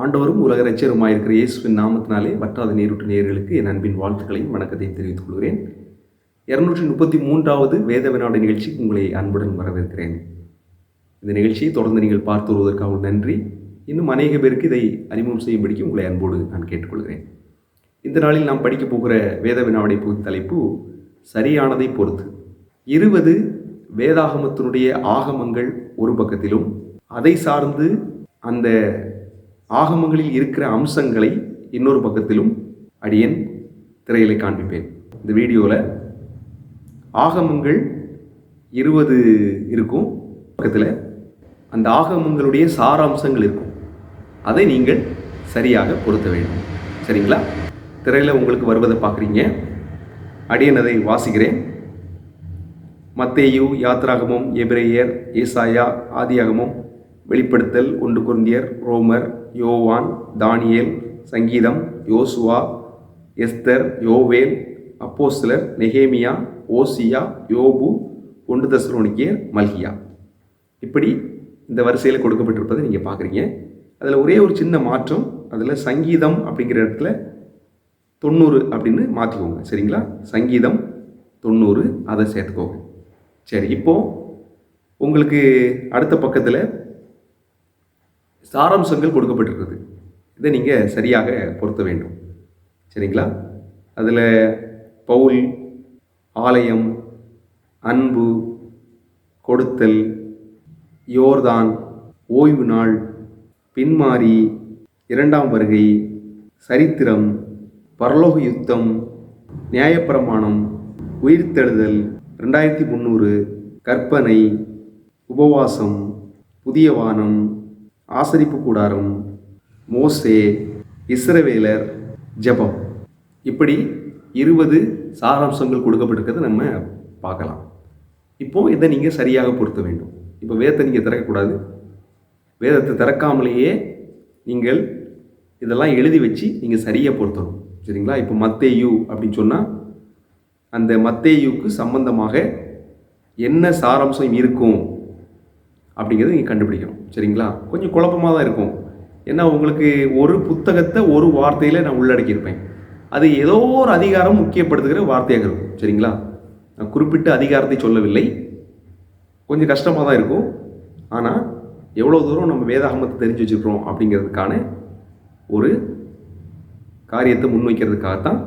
ஆண்டவரும் உலக இருக்கிற இயேசுவின் நாமத்தினாலே வற்றாத நீரூற்று நேயர்களுக்கு என் அன்பின் வாழ்த்துக்களையும் வணக்கத்தையும் தெரிவித்துக் கொள்கிறேன் இருநூற்றி முப்பத்தி மூன்றாவது வேத வினாடி நிகழ்ச்சிக்கு உங்களை அன்புடன் வரவேற்கிறேன். இந்த நிகழ்ச்சியை தொடர்ந்து நீங்கள் பார்த்து வருவதற்காக நன்றி. இன்னும் அநேக பேருக்கு இதை அறிமுகம் செய்யும்படிக்கு உங்களை அன்போடு நான் கேட்டுக்கொள்கிறேன். இந்த நாளில் நாம் படிக்கப் போகிற வேத வினாடி பகுதி தலைப்பு சரியானதை பொறுத்து. இருபது வேதாகமத்தினுடைய ஆகமங்கள் ஒரு பக்கத்திலும் அதை சார்ந்து அந்த ஆகமங்களில் இருக்கிற அம்சங்களை இன்னொரு பக்கத்திலும் அடியன் திரையிலை காண்பிப்பேன். இந்த வீடியோவில் ஆகமங்கள் இருபது இருக்கும். பக்கத்தில் அந்த ஆகமங்களுடைய சாராம்சங்கள் இருக்கும். அதை நீங்கள் சரியாக பொருத்த வேண்டும். சரிங்களா? திரையில் உங்களுக்கு வருவதை பார்க்குறீங்க. அடியன் அதை வாசிக்கிறேன். மத்தேயு யாத்ராகமம் எபிரேயர் ஏசாயா ஆதியாகமம் வெளிப்படுத்தல் ஒன்று குருந்தியர் ரோமர் யோவான் தானியேல் சங்கீதம் யோசுவா எஸ்தர் யோவேல் அப்போஸ்லர் நெகேமியா ஓசியா யோபு ஒன்று தஸ்ரோனிக்கியர் மல்கியா. இப்படி இந்த வரிசையில் கொடுக்கப்பட்டிருப்பதை நீங்கள் பார்க்குறீங்க. அதில் ஒரே ஒரு சின்ன மாற்றம் அதில் சங்கீதம் அப்படிங்கிற இடத்துல தொண்ணூறு அப்படின்னு மாற்றிக்கோங்க. சரிங்களா? சங்கீதம் தொண்ணூறு அதை சேர்த்துக்கோங்க. சரி இப்போது உங்களுக்கு அடுத்த பக்கத்தில் சாராம்சங்கள் கொடுக்கப்பட்டிருக்குது இதை நீங்கள் சரியாக பொருத்த வேண்டும். சரிங்களா? அதில் பவுல் ஆலயம் அன்பு கொடுத்தல் யோர்தான் ஓய்வு நாள் பின்மாறி இரண்டாம் வருகை சரித்திரம் பரலோக யுத்தம் நியாயப்பிரமாணம் உயிர்த்தெழுதல் ரெண்டாயிரத்தி முந்நூறு கற்பனை உபவாசம் புதிய வானம் ஆசரிப்பு கூடாரம் மோசே இஸ்ரவேலர் ஜெபம். இப்படி இருபது சாராம்சங்கள் கொடுக்கப்பட்டிருக்கிறத நம்ம பார்க்கலாம். இப்போது இதை நீங்கள் சரியாக பொருத்த வேண்டும். இப்போ வேதத்தை நீங்கள் திறக்கக்கூடாது. வேதத்தை திறக்காமலேயே நீங்கள் இதெல்லாம் எழுதி வச்சு நீங்கள் சரியாக பொருத்தணும். சரிங்களா? இப்போ மத்தேயு அப்படின்னு சொன்னால் அந்த மத்தேயுக்கு சம்பந்தமாக என்ன சாராம்சம் இருக்கும்? அப்படிங்கிறத நீங்கள் கண்டுபிடிக்கணும். சரிங்களா? கொஞ்சம் குழப்பமாக தான் இருக்கும். ஏன்னா உங்களுக்கு ஒரு புத்தகத்தை ஒரு வார்த்தையில் நான் உள்ளடக்கியிருப்பேன். அது ஏதோ ஒரு அதிகாரம் முக்கியப்படுத்துகிற வார்த்தையாக இருக்கும் சரிங்களா? நான் குறிப்பிட்ட அதிகாரத்தை சொல்லவில்லை. கொஞ்சம் கஷ்டமாக தான் இருக்கும். ஆனால் எவ்வளோ தூரம் நம்ம வேதாகமத்தை தெரிஞ்சு வச்சுருக்கிறோம் அப்படிங்கிறதுக்கான ஒரு காரியத்தை முன்வைக்கிறதுக்காகத்தான்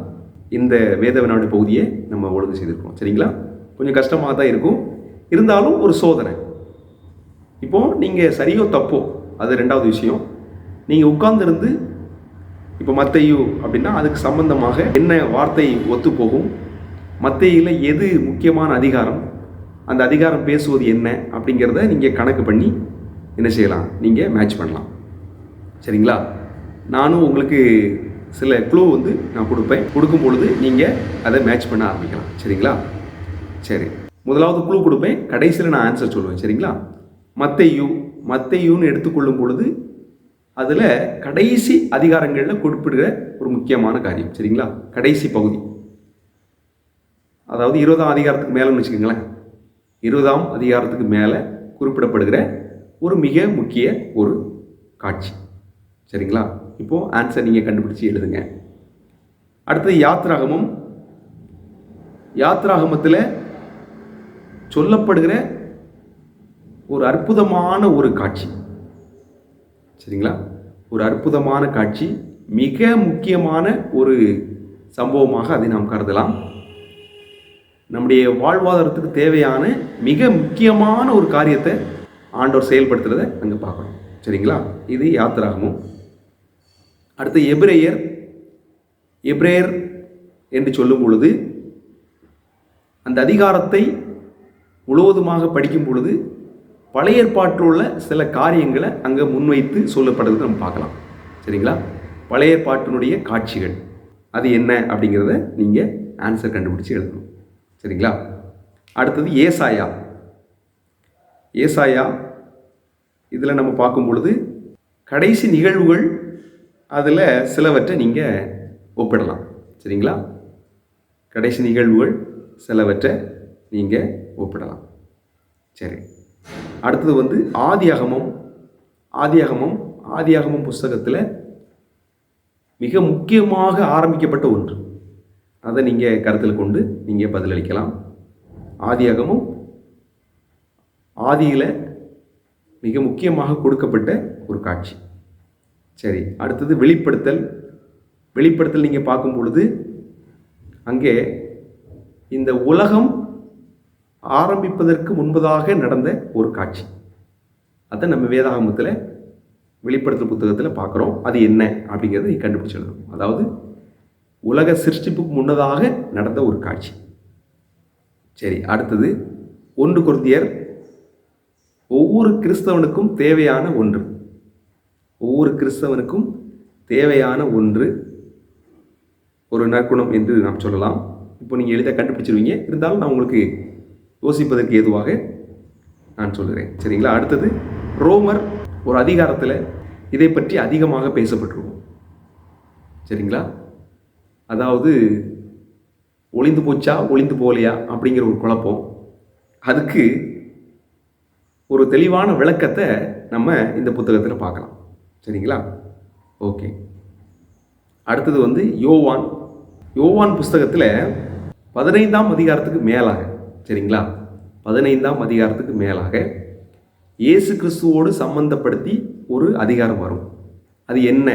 இந்த வேத பகுதியை நம்ம ஒழுங்கு செய்திருக்கோம் சரிங்களா? கொஞ்சம் கஷ்டமாக தான் இருக்கும். இருந்தாலும் ஒரு சோதனை. இப்போது நீங்கள் சரியோ தப்போ அது ரெண்டாவது விஷயம். நீங்கள் உட்கார்ந்துருந்து இப்போ மத்தையு அப்படின்னா அதுக்கு சம்பந்தமாக என்ன வார்த்தை ஒத்து போகும்? மத்தையில் எது முக்கியமான அதிகாரம்? அந்த அதிகாரம் பேசுவது என்ன அப்படிங்கிறத நீங்கள் கணக்கு பண்ணி என்ன செய்யலாம்? நீங்கள் மேட்ச் பண்ணலாம். சரிங்களா? நானும் உங்களுக்கு சில க்ளூ வந்து நான் கொடுப்பேன். கொடுக்கும் பொழுது நீங்கள் அதை மேட்ச் பண்ண ஆரம்பிக்கலாம். சரிங்களா? சரி. முதலாவது க்ளூ கொடுப்பேன். கடைசியில் நான் ஆன்சர் சொல்லுவேன். சரிங்களா? மத்தையு மத்தையுன்னு எடுத்துக்கொள்ளும் பொழுது அதில் கடைசி அதிகாரங்களில் குறிப்பிடுகிற ஒரு முக்கியமான காரியம் சரிங்களா? கடைசி பகுதி. அதாவது இருபதாம் அதிகாரத்துக்கு மேலேன்னு வச்சுக்கோங்களேன். இருபதாம் அதிகாரத்துக்கு மேலே குறிப்பிடப்படுகிற ஒரு மிக முக்கிய ஒரு காட்சி சரிங்களா? இப்போது ஆன்சர் நீங்கள் கண்டுபிடிச்சி எழுதுங்க. அடுத்தது யாத்ராகமம். யாத்ராகமத்தில் சொல்லப்படுகிற ஒரு அற்புதமான ஒரு காட்சி. சரிங்களா? ஒரு அற்புதமான காட்சி மிக முக்கியமான ஒரு சம்பவமாக அதை நாம் கருதலாம். நம்முடைய வாழ்வாதாரத்துக்கு தேவையான மிக முக்கியமான ஒரு காரியத்தை ஆண்டோர் செயல்படுத்துகிறத அங்கே பார்க்கணும். சரிங்களா? இது யாத்திராகமும். அடுத்து எப்ரேயர். எப்ரேயர் என்று சொல்லும் பொழுது அந்த அதிகாரத்தை முழுவதுமாக படிக்கும் பொழுது பழைய ஏற்பாட்டில் உள்ள சில காரியங்களை அங்கே முன்வைத்து சொல்லப்படுறதை நம்ம பார்க்கலாம். சரிங்களா? பழைய ஏற்பாட்டினுடைய காட்சிகள். அது என்ன அப்படிங்கிறத நீங்கள் ஆன்சர் கண்டுபிடிச்சி எழுதணும். சரிங்களா? அடுத்தது ஏசாயா. ஏசாயா இதில் நம்ம பார்க்கும் பொழுது கடைசி நிகழ்வுகள் அதில் சிலவற்றை நீங்கள் ஒப்பிடலாம். சரிங்களா? கடைசி நிகழ்வுகள் சிலவற்றை நீங்கள் ஒப்பிடலாம். சரி. அடுத்தது வந்து ஆதியாகமம் ஆதியாகமம் ஆதியாகமம் புஸ்தகத்தில் மிக முக்கியமாக ஆரம்பிக்கப்பட்ட ஒன்று. அதை நீங்கள் கருத்தில் கொண்டு நீங்கள் பதிலளிக்கலாம். ஆதியாகமும் ஆதியில் மிக முக்கியமாக கொடுக்கப்பட்ட ஒரு காட்சி. சரி அடுத்தது வெளிப்படுத்தல். வெளிப்படுத்தல் நீங்கள் பார்க்கும் பொழுது அங்கே இந்த உலகம் ஆரம்பிப்பதற்கு முன்பதாக நடந்த ஒரு காட்சி. அதை நம்ம வேதாகமத்தில் வெளிப்படுத்தல் புத்தகத்தில் பார்க்குறோம். அது என்ன அப்படிங்கிறத நீ கண்டுபிடிச்சு எழுதணும். அதாவது உலக சிருஷ்டிப்புக்கு முன்னதாக நடந்த ஒரு காட்சி. சரி அடுத்தது ஒன்று குருந்தியர் ஒவ்வொரு கிறிஸ்தவனுக்கும் தேவையான ஒன்று. ஒவ்வொரு கிறிஸ்தவனுக்கும் தேவையான ஒன்று ஒரு நற்குணம் என்று நாம் சொல்லலாம். இப்போ நீங்கள் எளிதாக கண்டுபிடிச்சிருவீங்க. இருந்தாலும் நான் உங்களுக்கு யோசிப்பதற்கு ஏதுவாக நான் சொல்கிறேன். சரிங்களா? அடுத்தது ரோமர் ஒரு அதிகாரத்தில் இதை பற்றி அதிகமாக பேசப்பட்டிருக்கும். சரிங்களா? அதாவது ஒளிந்து போச்சா ஒளிந்து போகலையா அப்படிங்கிற ஒரு குழப்பம். அதுக்கு ஒரு தெளிவான விளக்கத்தை நம்ம இந்த புத்தகத்தில் பார்க்கலாம். சரிங்களா? ஓகே. அடுத்தது வந்து யோவான். யோவான் புஸ்தகத்தில் பதினைந்தாம் அதிகாரத்துக்கு மேலாக சரிங்களா? பதினைந்தாம் அதிகாரத்துக்கு மேலாக இயேசு கிறிஸ்துவோடு சம்பந்தப்படுத்தி ஒரு அதிகாரம் வரும். அது என்ன?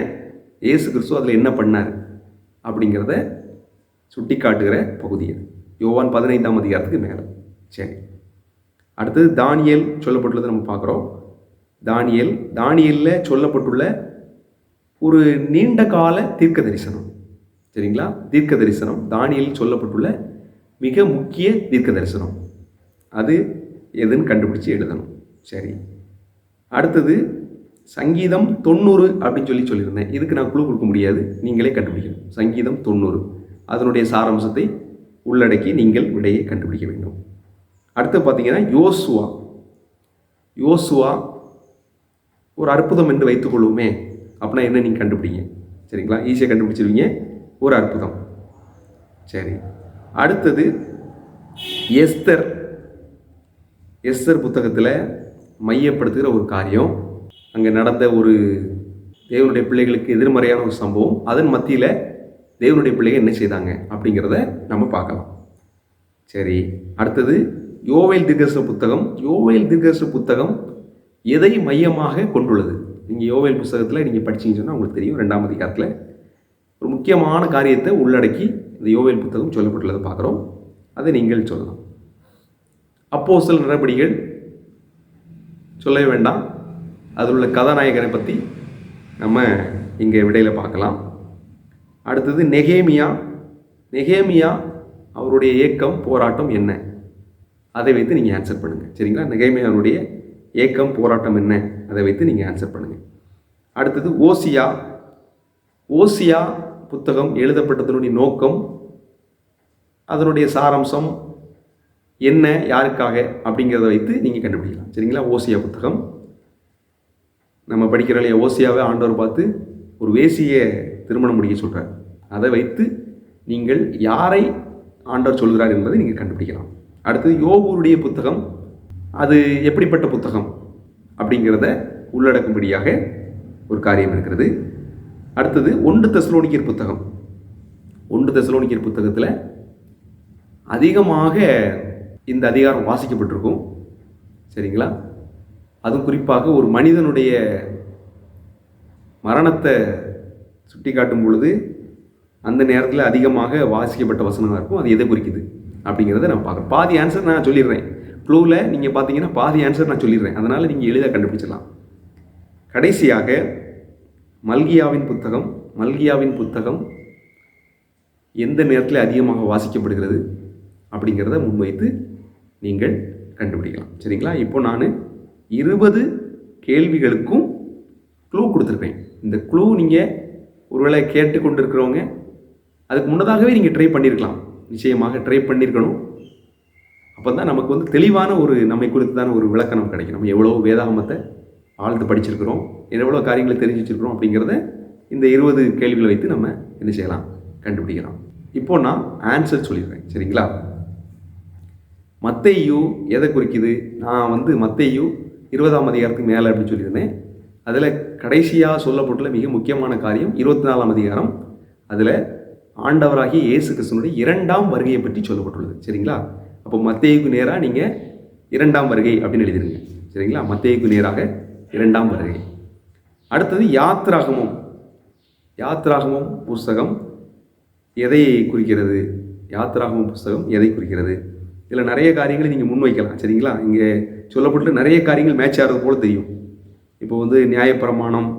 இயேசு கிறிஸ்துவ அதில் என்ன பண்ணார்? அப்படிங்கிறத சுட்டி காட்டுகிற பகுதி அது யோவான் பதினைந்தாம் அதிகாரத்துக்கு மேலே. சரி. அடுத்தது தானியல் சொல்லப்பட்டுள்ளதை நம்ம பார்க்குறோம். தானியல் தானியலில் சொல்லப்பட்டுள்ள ஒரு நீண்ட கால தீர்க்க தரிசனம் சரிங்களா? தீர்க்க தரிசனம் தானியல் சொல்லப்பட்டுள்ள மிக முக்கிய தீர்க்க தரிசனம் அது எதுன்னு கண்டுபிடிச்சி எழுதணும். சரி. அடுத்தது சங்கீதம் தொண்ணூறு அப்படின்னு சொல்லி சொல்லியிருந்தேன். இதுக்கு நான் குழு கொடுக்க முடியாது. நீங்களே கண்டுபிடிக்கணும். சங்கீதம் தொண்ணூறு. அதனுடைய சாராம்சத்தை உள்ளடக்கி நீங்கள் விடையை கண்டுபிடிக்க வேண்டும். அடுத்து பார்த்தீங்கன்னா யோசுவா. யோசுவா ஒரு அற்புதம் என்று வைத்துக்கொள்வோமே அப்படின்னா என்ன நீங்கள் கண்டுபிடிங்க. சரிங்களா? ஈஸியாக கண்டுபிடிச்சிருவீங்க. ஒரு அற்புதம். சரி. அடுத்தது எஸ்தர். எஸ்தர் புத்தகத்தில் மையப்படுத்துகிற ஒரு காரியம். அங்கே நடந்த ஒரு தேவனுடைய பிள்ளைகளுக்கு எதிர்மறையான ஒரு சம்பவம். அதன் மத்தியில் தேவனுடைய பிள்ளைகள் என்ன செய்தாங்க அப்படிங்கிறத நம்ம பார்க்கலாம். சரி அடுத்தது யோவேல் திகர்ச புத்தகம். யோவேல் திகர்ச புத்தகம் எதை மையமாக கொண்டுள்ளது? நீங்கள் யோவேல் புத்தகத்தில் நீங்கள் படிச்சீங்கன்னு சொன்னால் உங்களுக்கு தெரியும். ரெண்டாம் அதிகாரத்தில் ஒரு முக்கியமான காரியத்தை உள்ளடக்கி இந்த யோவேல் புத்தகம் சொல்லப்பட்டுள்ளதை பார்க்குறோம். அதை நீங்கள் சொல்லலாம். அப்போ சில நடவடிக்கைகள் சொல்ல வேண்டாம். அதில் உள்ள கதாநாயகனை பற்றி நம்ம இங்கே விடையில் பார்க்கலாம். அடுத்தது நெகேமியா. நெகேமியா அவருடைய ஏக்கம் போராட்டம் என்ன? அதை வைத்து நீங்கள் ஆன்சர் பண்ணுங்கள் சரிங்களா? நெகேமியாவுடைய ஏக்கம் போராட்டம் என்ன? அதை வைத்து நீங்கள் ஆன்சர் பண்ணுங்கள் அடுத்தது ஓசியா. ஓசியா புத்தகம் எழுதப்பட்டதனுடைய நோக்கம் அதனுடைய சாராம்சம் என்ன யாருக்காக அப்படிங்கிறத வைத்து நீங்கள் கண்டுபிடிக்கலாம். சரிங்களா? ஓசியா புத்தகம். நம்ம படிக்கிற இல்லையா ஓசியாவை ஆண்டவர் பார்த்து ஒரு வேசிய திருமணம் முடிக்க சொல்கிறார் அதை வைத்து நீங்கள் யாரை ஆண்டவர் சொல்கிறார் என்பதை நீங்கள் கண்டுபிடிக்கலாம். அடுத்தது யோகுருடைய புத்தகம். அது எப்படிப்பட்ட புத்தகம் அப்படிங்கிறத உள்ளடக்கும்படியாக ஒரு காரியம் இருக்கிறது. அடுத்தது ஒன்று தெசலோனிக்கர் புத்தகம். ஒன்று தெசலோனிக்கர் புத்தகத்தில் அதிகமாக இந்த அதிகாரம் வாசிக்கப்பட்டிருக்கும். சரிங்களா? அதுவும் குறிப்பாக ஒரு மனிதனுடைய மரணத்தை சுட்டி காட்டும் பொழுது அந்த நேரத்தில் அதிகமாக வாசிக்கப்பட்ட வசனமாக இருக்கும். அது எதை குறிக்குது? அப்படிங்கிறத நான் பார்க்குறேன். பாதி ஆன்சர் நான் சொல்லிடுறேன். ப்ளூவில் நீங்கள் பார்த்தீங்கன்னா பாதி ஆன்சர் நான் சொல்லிடுறேன். அதனால் நீங்கள் எளிதாக கண்டுபிடிச்சிடலாம். கடைசியாக மல்கியாவின் புத்தகம் மல்கியாவின் புத்தகம் எந்த நேரத்தில் அதிகமாக வாசிக்கப்படுகிறது அப்படிங்கிறத முன்வைத்து நீங்கள் கண்டுபிடிக்கலாம். சரிங்களா? இப்போ நான் இருபது கேள்விகளுக்கும் க்ளூ கொடுத்துருக்கேன் இந்த க்ளூ நீங்கள் ஒருவேளை கேட்டு கொண்டு இருக்கிறவங்க அதுக்கு முன்னதாகவே நீங்கள் ட்ரை பண்ணியிருக்கலாம் நிச்சயமாக ட்ரை பண்ணியிருக்கணும் அப்போ தான் நமக்கு வந்து தெளிவான ஒரு நம்மை குறித்து தான் ஒரு விளக்கணம் கிடைக்கும். நம்ம எவ்வளோ வேதாகமத்தை ஆழ்ந்து படிச்சிருக்கிறோம். எவ்வளோ காரியங்களை தெரிஞ்சு வச்சுருக்கிறோம் அப்படிங்கிறத இந்த இருபது கேள்விகளை வைத்து நம்ம என்ன செய்யலாம்? கண்டுபிடிக்கலாம். இப்போ நான் ஆன்சர் சொல்லிடுறேன். சரிங்களா? மத்தேயு எதை குறிக்குது? நான் வந்து மத்தையு இருபதாம் அதிகாரத்துக்கு மேலே அப்படின்னு சொல்லியிருந்தேன். அதில் கடைசியாக சொல்லப்பட்டுள்ள மிக முக்கியமான காரியம் இருபத்தி நாலாம் அதிகாரம். அதில் ஆண்டவராகிய இயேசு கிருஷ்ணனுடைய இரண்டாம் வருகையை பற்றி சொல்லப்பட்டுள்ளது. சரிங்களா? அப்போ மத்தேயுக்கு நேராக நீங்கள் இரண்டாம் வருகை அப்படின்னு எழுதிருங்க. சரிங்களா? மத்தேயுக்கு நேராக இரண்டாம் வருகை. அடுத்தது யாத்ராகமம். யாத்ராகமம் புஸ்தகம் எதை குறிக்கிறது? யாத்ராகமம் புஸ்தகம் எதை குறிக்கிறது? இதில் நிறைய காரியங்களை நீங்கள் முன்வைக்கலாம் சரிங்களா? இங்கே சொல்லப்பட்டு நிறைய காரியங்கள் மேட்ச் ஆகிறது போல தெரியும். இப்போ வந்து நியாயப்பிரமாணம்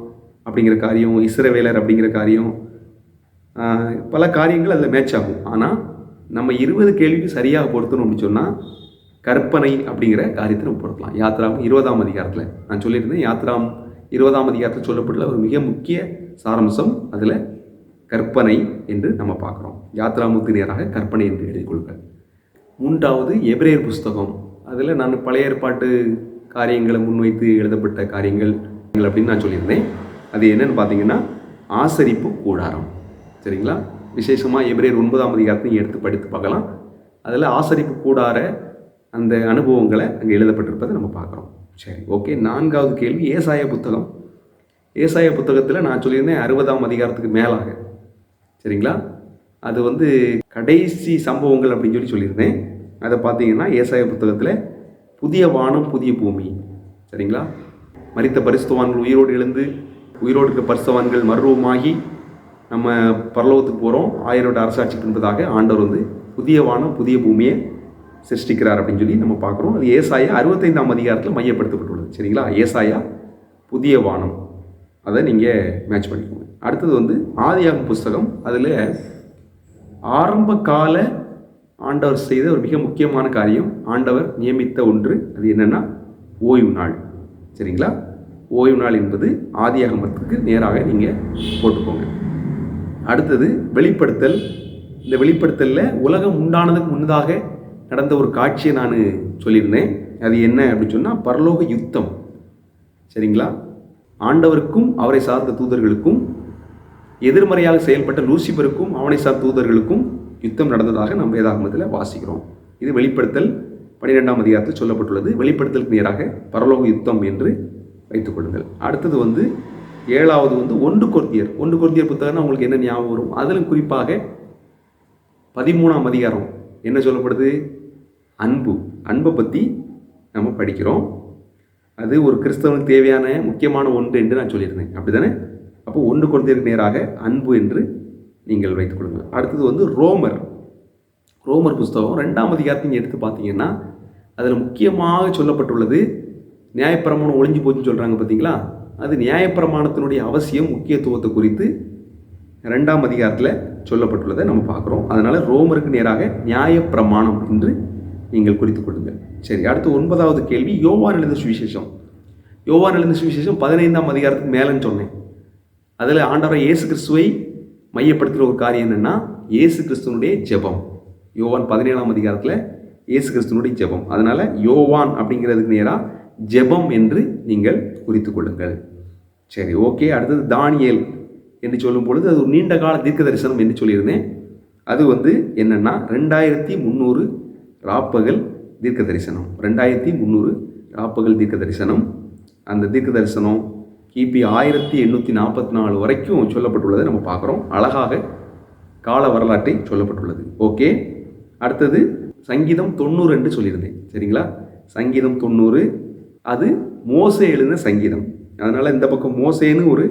அப்படிங்கிற காரியம் இஸ்ரவேலர் அப்படிங்கிற காரியம் பல காரியங்கள் அதில் மேட்ச் ஆகும். ஆனால் நம்ம இருபது கேள்விக்கு சரியாக பொருத்தணும் அப்படின்னு சொன்னால் கற்பனை அப்படிங்கிற காரியத்தை நம்ம பொருத்தலாம். யாத்ராம் இருபதாம் அதிகாரத்தில் நான் சொல்லியிருந்தேன் யாத்ராம் இருபதாம் அதிகாரத்தில் சொல்லப்பட்டுள்ள ஒரு மிக முக்கிய சாரம்சம் அதில் கற்பனை என்று நம்ம பார்க்குறோம். யாத்ராமுக்கு நேராக கற்பனை என்று எழுதிக் மூன்றாவது எபிரேயர் புஸ்தகம். அதில் நான் பழைய ஏற்பாட்டு காரியங்களை முன்வைத்து எழுதப்பட்ட காரியங்கள் அப்படின்னு நான் சொல்லியிருந்தேன். அது என்னன்னு பார்த்தீங்கன்னா ஆசரிப்பு கூடாரம். சரிங்களா? விசேஷமாக எபிரேயர் ஒன்பதாம் அதிகாரத்தையும் எடுத்து படித்து பார்க்கலாம். அதில் ஆசரிப்பு கூடார அந்த அனுபவங்களை அங்கே எழுதப்பட்டிருப்பதை நம்ம பார்க்குறோம். சரி ஓகே நான்காவது கேள்வி ஏசாய புத்தகம். ஏசாய புத்தகத்தில் நான் சொல்லியிருந்தேன் அறுபதாம் அதிகாரத்துக்கு மேலாக. சரிங்களா? அது வந்து கடைசி சம்பவங்கள் அப்படின்னு சொல்லி சொல்லியிருந்தேன். அதை பார்த்தீங்கன்னா ஏசாய புத்தகத்தில் புதிய வானம் புதிய பூமி. சரிங்களா? மறித்த பரிசுத்தவான்கள் உயிரோடு எழுந்து உயிரோடு இருக்க பரிசுத்தவான்கள் மர்வமாகி நம்ம பரலோகத்துக்கு போகிறோம் ஆயிரோட அரசாட்சிக்கு என்பதாக ஆண்டவர் வந்து புதிய வானம் புதிய பூமியை சிருஷ்டிக்கிறார் அப்படின்னு சொல்லி நம்ம பார்க்குறோம். அது ஏசாயா அறுபத்தைந்தாம் அதிகாரத்தில் மையப்படுத்தப்பட்டுள்ளது. சரிங்களா? ஏசாயா புதிய வானம். அதை நீங்கள் மேட்ச் பண்ணிக்கோங்க. அடுத்தது வந்து ஆதியாகம் புஸ்தகம். அதில் ஆரம்ப கால ஆண்டவர் செய்த ஒரு மிக முக்கியமான காரியம் ஆண்டவர் நியமித்த ஒன்று அது என்னன்னா ஓய்வு நாள். சரிங்களா? ஓய்வு நாள் என்பது ஆதியாகமத்துக்கு நேராக நீங்கள் போட்டுக்கோங்க. அடுத்தது வெளிப்படுத்தல். இந்த வெளிப்படுத்தலில் உலகம் உண்டானதுக்கு முன்னதாக நடந்த ஒரு காட்சியை நான் சொல்லியிருந்தேன். அது என்ன அப்படின்னு சொன்னால் பரலோக யுத்தம். சரிங்களா? ஆண்டவருக்கும் அவரை சார்ந்த தூதர்களுக்கும் எதிர்மறையாக செயல்பட்ட லூசிபருக்கும் அவனை சார் தூதர்களுக்கும் யுத்தம் நடந்ததாக நம்ம வேதாகமத்தில் வாசிக்கிறோம். இது வெளிப்படுத்தல் பன்னிரெண்டாம் அதிகாரத்தில் சொல்லப்பட்டுள்ளது. வெளிப்படுத்தலுக்கு நேராக பரலோக யுத்தம் என்று வைத்துக் கொள்ளுங்கள். அடுத்தது வந்து ஏழாவது வந்து ஒன்று கொர்த்தியர். ஒன்று கொர்த்தியர் புத்தகம்னா உங்களுக்கு என்ன ஞாபகம் வரும்? அதிலும் குறிப்பாக பதிமூணாம் அதிகாரம் என்ன சொல்லப்படுது? அன்பு. அன்பை பற்றி நம்ம படிக்கிறோம். அது ஒரு கிறிஸ்தவனுக்கு தேவையான முக்கியமான ஒன்று என்று நான் சொல்லியிருந்தேன். அப்படி தானே அப்போ ஒன்று குழந்தைக்கு நேராக அன்பு என்று நீங்கள் வைத்துக் கொள்ளுங்கள். அடுத்தது வந்து ரோமர். ரோமர் புஸ்தகம் ரெண்டாம் அதிகாரத்தை எடுத்து பார்த்தீங்கன்னா அதில் முக்கியமாக சொல்லப்பட்டுள்ளது நியாயப்பிரமாணம் ஒளிஞ்சு போச்சுன்னு சொல்கிறாங்க பார்த்தீங்களா அது நியாயப்பிரமாணத்தினுடைய அவசியம் முக்கியத்துவத்தை குறித்து ரெண்டாம் அதிகாரத்தில் சொல்லப்பட்டுள்ளதை நம்ம பார்க்குறோம். அதனால் ரோமருக்கு நேராக நியாயப்பிரமாணம் என்று நீங்கள் குறித்து கொள்ளுங்கள். சரி அடுத்து ஒன்பதாவது கேள்வி யோவான் எழுந்த சுவிசேஷம். யோவான் எழுந்த சுவிசேஷம் பதினைந்தாம் அதிகாரத்துக்கு மேலேன்னு சொன்னேன். அதில் ஆண்டவரை இயேசு கிறிஸ்துவை மையப்படுத்துகிற ஒரு காரியம் என்னென்னா இயேசு கிறிஸ்துவனுடைய ஜெபம். யோவான் பதினேழாம் அதிகாரத்தில் இயேசு கிறிஸ்துவனுடைய ஜெபம். அதனால் யோவான் அப்படிங்கிறதுக்கு நேராக ஜெபம் என்று நீங்கள் குறித்து கொள்ளுங்கள். சரி ஓகே அடுத்தது தானியல் என்று சொல்லும் பொழுது அது ஒரு நீண்ட கால தீர்க்க தரிசனம் என்று சொல்லியிருந்தேன். அது வந்து என்னென்னா ரெண்டாயிரத்தி முந்நூறு ராப்பகல் தீர்க்க தரிசனம் ரெண்டாயிரத்தி முந்நூறு ராப்பகல் தீர்க்க தரிசனம் அந்த தீர்க்க தரிசனம் கிபி ஆயிரத்தி எண்ணூற்றி நாற்பத்தி நாலு வரைக்கும் சொல்லப்பட்டுள்ளதை நம்ம பார்க்குறோம். அழகாக கால வரலாற்றை சொல்லப்பட்டுள்ளது. ஓகே. அடுத்தது சங்கீதம் தொண்ணூறு என்று சொல்லியிருந்தேன். சரிங்களா? சங்கீதம் தொண்ணூறு. அது மோசே எழுதின சங்கீதம். அதனால் இந்த பக்கம் மோசேன்னு ஒரு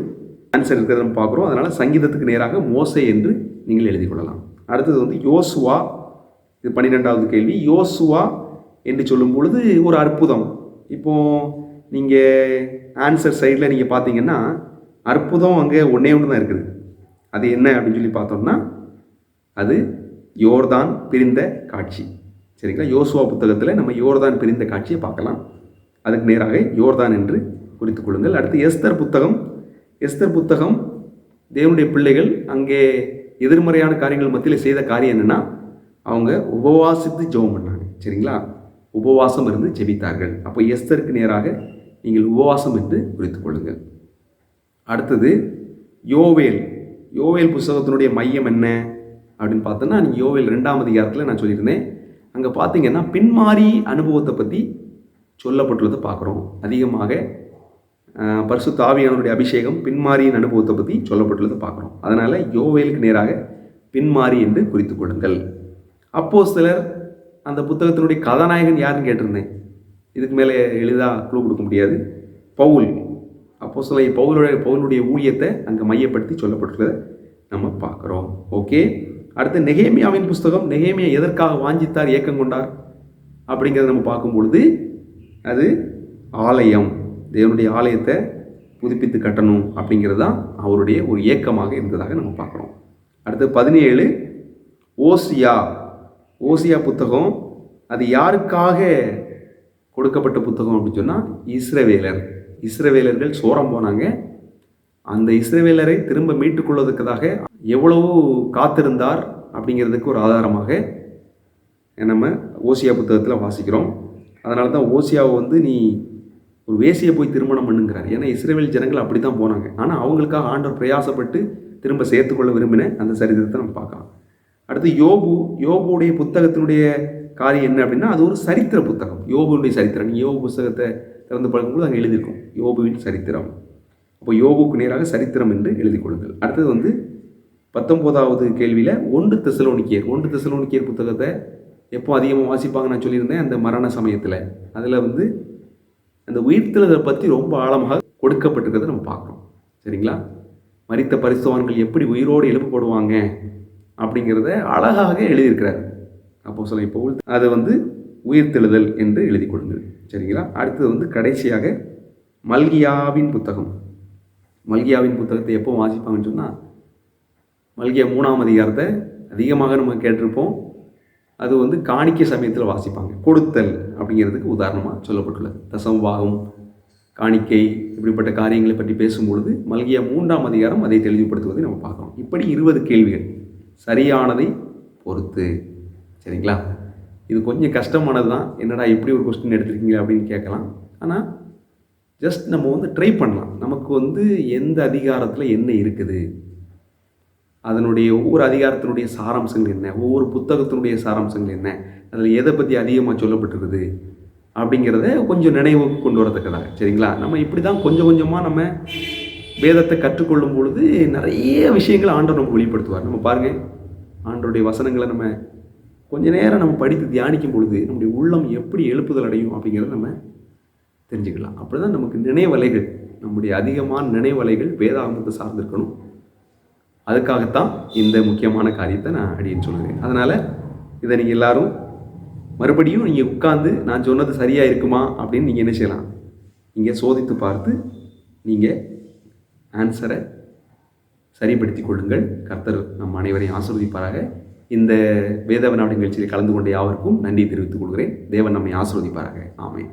ஆன்சர் இருக்கிறத நம்ம பார்க்குறோம். அதனால் சங்கீதத்துக்கு நேராக மோசே என்று நீங்கள் எழுதி கொள்ளலாம். அடுத்தது வந்து யோசுவா இது பன்னிரெண்டாவது கேள்வி. யோசுவா என்று சொல்லும் பொழுது ஒரு அற்புதம். இப்போது நீங்கள் ஆன்சர் சைடில் நீங்கள் பார்த்தீங்கன்னா அற்புதம் அங்கே ஒன்றே ஒன்று தான் இருக்குது. அது என்ன அப்படின்னு சொல்லி பார்த்தோம்னா அது யோர்தான் பிரிந்த காட்சி. சரிங்களா? யோசுவா புத்தகத்தில் நம்ம யோர்தான் பிரிந்த காட்சியை பார்க்கலாம். அதுக்கு நேராக யோர்தான் என்று குறித்து கொள்ளுங்கள். அடுத்து எஸ்தர் புத்தகம். எஸ்தர் புத்தகம் தேவனுடைய பிள்ளைகள் அங்கே எதிர்மறையான காரியங்கள் மத்தியில் செய்த காரியம் என்னென்னா அவங்க உபவாசித்து ஜெபம் பண்ணாங்க. சரிங்களா? உபவாசம் இருந்து ஜெபித்தார்கள். அப்போ எஸ்தருக்கு நேராக நீங்கள் உபவாசம் என்று குறித்து கொள்ளுங்கள். அடுத்தது யோவேல். யோவேல் புஸ்தகத்தினுடைய மையம் என்ன? அப்படின்னு பார்த்தோன்னா நீங்கள் யோவேல் ரெண்டாம் அதிகாரத்தில் நான் சொல்லியிருந்தேன். அங்கே பார்த்தீங்கன்னா பின்மாறி அனுபவத்தை பற்றி சொல்லப்பட்டுள்ளதை பார்க்குறோம். அதிகமாக பரிசு பரிசுத்த அபிஷேகம் பின்மாரியின் அனுபவத்தை பற்றி சொல்லப்பட்டுள்ளதை பார்க்குறோம். அதனால் யோவேலுக்கு நேராக பின்மாறி என்று குறித்துக் கொள்ளுங்கள். அப்போது சிலர் அந்த புத்தகத்தினுடைய கதாநாயகன் யாருன்னு கேட்டிருந்தேன். இதுக்கு மேலே எளிதாக குழு கொடுக்க முடியாது. பவுல். அப்போ சில பவுலுடைய பவுலுடைய ஊழியத்தை அங்கே மையப்படுத்தி சொல்லப்பட்டுள்ளதை நம்ம பார்க்குறோம். ஓகே. அடுத்து நெகேமியாவின் புஸ்தகம். நெகேமியா எதற்காக வாஞ்சித்தார் ஏக்கம் கொண்டார் அப்படிங்கிறத நம்ம பார்க்கும் பொழுது அது ஆலயம். தேவனுடைய ஆலயத்தை புதுப்பித்து கட்டணும் அப்படிங்கிறது தான் அவருடைய ஒரு ஏக்கமாக இருந்ததாக நம்ம பார்க்குறோம். அடுத்து பதினேழு ஓசியா. ஓசியா புத்தகம் அது யாருக்காக கொடுக்கப்பட்ட புத்தகம் அப்படின்னு சொன்னால் இஸ்ரவேலர். இஸ்ரவேலர்கள் சோரம் போனாங்க. அந்த இஸ்ரவேலரை திரும்ப மீட்டுக்கொள்வதற்காக எவ்வளவு காத்திருந்தார் அப்படிங்கிறதுக்கு ஒரு ஆதாரமாக நம்ம ஓசியா புத்தகத்தில் வாசிக்கிறோம். அதனால தான் ஓசியாவை வந்து நீ ஒரு வேசியை போய் திருமணம் பண்ணுங்கிறார். ஏன்னா இஸ்ரேவேல் ஜனங்கள் அப்படி தான் போனாங்க. ஆனால் அவங்களுக்காக ஆண்டவர் பிரயாசப்பட்டு திரும்ப சேர்த்துக்கொள்ள விரும்பின அந்த சரித்திரத்தை நம்ம பார்க்கலாம். அடுத்து யோபு யோபுடைய புத்தகத்தினுடைய காரியம் என்ன அப்படின்னா அது ஒரு சரித்திர புத்தகம். யோபுடைய சரித்திரம். நீ யோபு புத்தகத்தை திறந்து பார்க்கும்போது அங்கே எழுதியிருக்கும். யோபுவின் சரித்திரம். அப்போ யோபுக்கு நேராக சரித்திரம் என்று எழுதி கொள்ளுங்கள். அடுத்தது வந்து பத்தொம்போதாவது கேள்வியில் ஒன்று திசலோனிக்கியர். ஒன்று திசலோனிக்கியர் புத்தகத்தை எப்போ அதிகமாக வாசிப்பாங்க நான் சொல்லியிருந்தேன். அந்த மரண சமயத்தில். அதில் வந்து அந்த உயிர்த்தெழுதலை பற்றி ரொம்ப ஆழமாக கொடுக்கப்பட்டிருக்கிறத நம்ம பார்க்குறோம் சரிங்களா? மறித்த பரிசுவான்கள் எப்படி உயிரோடு எழுப்பப்படுவாங்க? அப்படிங்கிறத அழகாக எழுதியிருக்கிறார். அப்போ சொல்ல இப்போ அதை வந்து உயிர்த்தெழுதல் என்று எழுதி கொடுங்கள் சரிங்களா? அடுத்தது வந்து கடைசியாக மல்கியாவின் புத்தகம். மல்கியாவின் புத்தகத்தை எப்போ வாசிப்பாங்கன்னு சொன்னால் மல்கியா மூணாம் அதிகாரத்தை அதிகமாக நம்ம கேட்டிருப்போம். அது வந்து காணிக்கை சமயத்தில் வாசிப்பாங்க. கொடுத்தல் அப்படிங்கிறதுக்கு உதாரணமாக சொல்லப்பட்டுள்ளது. தசம்பாகம் காணிக்கை இப்படிப்பட்ட காரியங்களை பற்றி பேசும்பொழுது மல்கியா மூன்றாம் அதிகாரம் அதை தெளிவுபடுத்துவதை நம்ம பார்க்குறோம். இப்படி இருபது கேள்விகள். சரியானதை பொறுத்து. சரிங்களா? இது கொஞ்சம் கஷ்டமானது தான் என்னடா இப்படி ஒரு கொஸ்டின் எடுத்திருக்கீங்க அப்படின்னு கேட்கலாம். ஆனால் ஜஸ்ட் நம்ம வந்து ட்ரை பண்ணலாம். நமக்கு வந்து எந்த அதிகாரத்தில் என்ன இருக்குது? அதனுடைய ஒவ்வொரு அதிகாரத்தினுடைய சாராம்சங்கள் என்ன? ஒவ்வொரு புத்தகத்தினுடைய சாராம்சங்கள் என்ன? அதில் எதை பற்றி அதிகமாக சொல்லப்பட்டிருக்குது? அப்படிங்கிறத கொஞ்சம் நினைவுக்கு கொண்டு வரத்தக்கதாக சரிங்களா? நம்ம இப்படி தான் கொஞ்சம் கொஞ்சமாக நம்ம வேதத்தை கற்றுக்கொள்ளும் பொழுது நிறைய விஷயங்களை ஆண்டவர் நமக்கு வெளிப்படுத்துவார். நம்ம பாருங்கள் ஆண்டருடைய வசனங்களை நம்ம கொஞ்ச நேரம் நம்ம படித்து தியானிக்கும் பொழுது நம்முடைய உள்ளம் எப்படி எழுப்புதல் அடையும் அப்படிங்கிறத நம்ம தெரிஞ்சுக்கலாம். அப்படி தான் நமக்கு நினைவலைகள் நம்முடைய அதிகமான நினைவலைகள் வேதாகமத்தை சார்ந்திருக்கணும். அதுக்காகத்தான் இந்த முக்கியமான காரியத்தை நான் அடியேன்னு சொல்லுறேன் அதனால் இதை நீங்கள் எல்லோரும் மறுபடியும் நீங்கள் உட்காந்து நான் சொன்னது சரியாக இருக்குமா அப்படின்னு நீங்கள் என்ன செய்யலாம்? நீங்கள் சோதித்து பார்த்து நீங்கள் ஆன்சரை சரிப்படுத்தி கொள்ளுங்கள். கர்த்தர் நம் அனைவரையும் ஆசிர்வதிப்பாராக. இந்த வேதவனாவுடைய நிகழ்ச்சியில் கலந்து கொண்ட யாவருக்கும் நன்றி தெரிவித்துக் கொள்கிறேன். தேவன் நம்மை ஆசிர்வதிப்பாராக. ஆமை